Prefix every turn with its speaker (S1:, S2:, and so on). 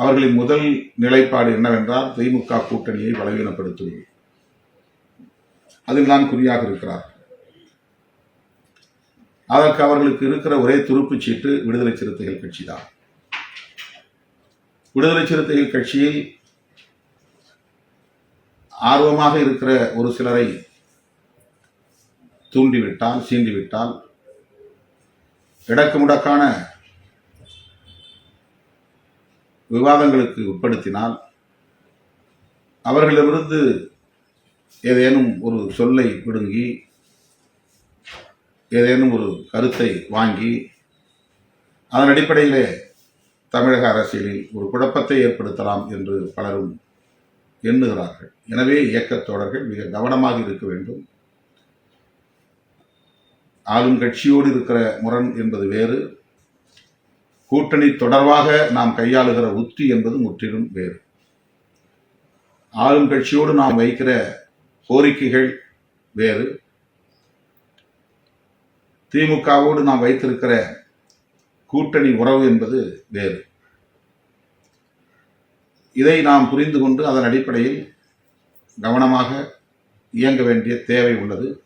S1: அவர்களின் முதல் நிலைப்பாடு என்னவென்றால் திமுக கூட்டணியை பலவீனப்படுத்துவது அதில் தான் குறியாக இருக்கிறார். அதற்கு அவர்களுக்கு இருக்கிற ஒரே துருப்பு சீட்டு விடுதலை சிறுத்தைகள் கட்சி தான். விடுதலை சிறுத்தைகள் கட்சியில் ஆர்வமாக இருக்கிற ஒரு சிலரை தூண்டிவிட்டால் சீண்டிவிட்டால் இடக்கு முடக்கான விவாதங்களுக்கு உட்படுத்தினால் அவர்களிடமிருந்து ஏதேனும் ஒரு சொல்லை பிடுங்கி ஏதேனும் ஒரு கருத்தை வாங்கி அதன் அடிப்படையிலே தமிழக அரசியலில் ஒரு குழப்பத்தை ஏற்படுத்தலாம் என்று பலரும் எண்ணுகிறார்கள். எனவே இயக்கத் தோழர்கள் மிக கவனமாக இருக்க வேண்டும். ஆளும் கட்சியோடு இருக்கிற முரண் என்பது வேறு கூட்டணி தொடர்பாக நாம் கையாளுகிற உத்தி என்பது முற்றிலும் வேறு. ஆளும் கட்சியோடு நாம் வைக்கிற கோரிக்கைகள் வேறு. திமுகவோடு நாம் வைத்திருக்கிற கூட்டணி உறவு என்பது வேறு. இதை நாம் புரிந்து கொண்டு அதன் அடிப்படையில் கவனமாக இயங்க வேண்டிய தேவை உள்ளது.